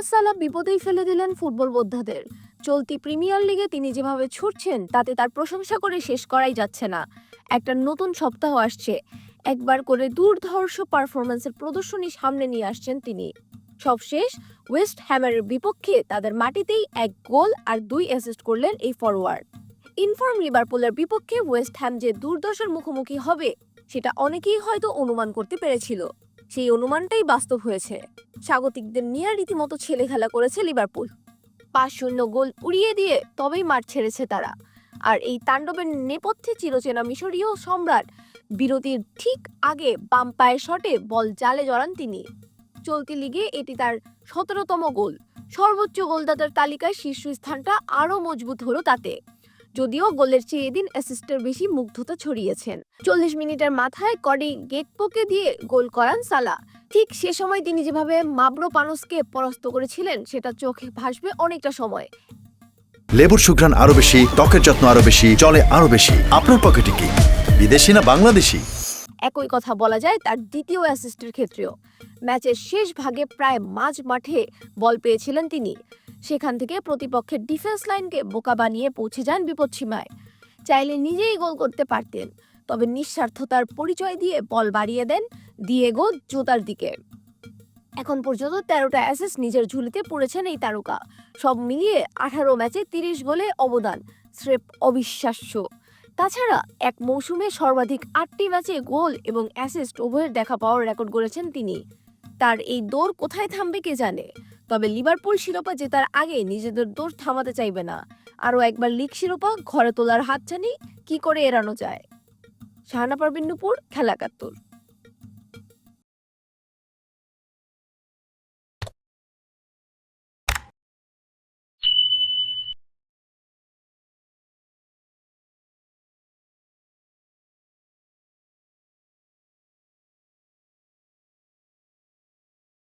মোহাম্মদ সালাহ বিপদেই ফেলে দিলেন ফুটবল বোদ্ধাদের। চলতি প্রিমিয়ার লিগে তিনি যেভাবে ছুটছেন, তাতে তার প্রশংসা করে শেষ করাই যাচ্ছে না। একটা নতুন সপ্তাহ আসছে। একবার করে দুর্ধর্ষ পারফরম্যান্সের প্রদর্শনী সামনে নিয়ে আসছেন তিনি। সবশেষ, ওয়েস্ট হ্যামারের বিপক্ষে তাদের মাটিতেই এক গোল আর দুই অ্যাসিস্ট করলেন এই ফরওয়ার্ড ইনফর্ম লিভারপুলের বিপক্ষে ওয়েস্ট হ্যাম যে দুর্দশার মুখোমুখি হবে, সেটা অনেকেই হয়তো অনুমান করতে পেরেছিল। সেই অনুমানটাই বাস্তব হয়েছে। স্বাগতিকদের নিয়ে রীতিমতো ছেলে খেলা করেছে লিভারপুল। পাঁচ শূন্য গোল উড়িয়ে দিয়ে তবেই মাঠ ছেড়েছে তারা। আর এই তাণ্ডবের নেপথ্যে চিরচেনা মিশরীয় সম্রাট বিরতির ঠিক আগে বাম পায়ের শটে বল জালে জড়ান তিনি। চলতি লিগে এটি তার সতেরোতম গোল। সর্বোচ্চ গোলদাতার তালিকায় শীর্ষস্থানটা আরও মজবুত হলো তাতে। যদিও গোলের চেয়ে এদিন অ্যাসিস্টের বেশি মুগ্ধতা ছড়িয়েছেন। চল্লিশ মিনিটের মাথায় কডি গেটপোকে দিয়ে গোল করান সালা ঠিক সে সময় তিনি যেভাবে মাবরো পানসকে পরাস্ত করেছিলেন সেটা চোখে ভাসবে অনেকটা সময়। লেবুর সুঘ্রাণ আরও বেশি ত্বকের যত্ন আরও বেশি চলে আরও বেশি। আপনার পকেটে কি? বিদেশি না বাংলাদেশি? একই কথা বলা যায় তার দ্বিতীয় অ্যাসিস্টের ক্ষেত্রেও। ম্যাচের শেষ ভাগে প্রায় মাঝ মাঠে বল পেয়েছিলেন তিনি। সেখান থেকে প্রতিপক্ষের ডিফেন্স লাইনকে বোকা বানিয়ে পৌঁছে যান বিপদসীমায়। চাইলে নিজেই গোল করতে পারতেন, তবে নিঃস্বার্থতার পরিচয় দিয়ে বল বাড়িয়ে দেন দিয়েগো জোতার দিকে। এখন পর্যন্ত তেরোটা অ্যাসেস নিজের ঝুলিতে পড়েছেন এই তারকা। সব মিলিয়ে আঠারো ম্যাচে তিরিশ গোলে অবদান, স্রেফ অবিশ্বাস্য। তাছাড়া এক মৌসুমে সর্বাধিক আটটি ম্যাচে গোল এবং অ্যাসিস্ট উভয়ের দেখা পাওয়ার রেকর্ড গড়েছেন তিনি। তার এই দৌড় কোথায় থামবে কে জানে? তবে লিভারপুল শিরোপা জেতার আগে নিজেদের দোষ থামাতে চাইবে না। আরও একবার লিগ শিরোপা ঘরে তোলার হাতছানি কি করে এড়ানো যায়? শাহানা পারবিন নুপুর, খেলা একাত্তর।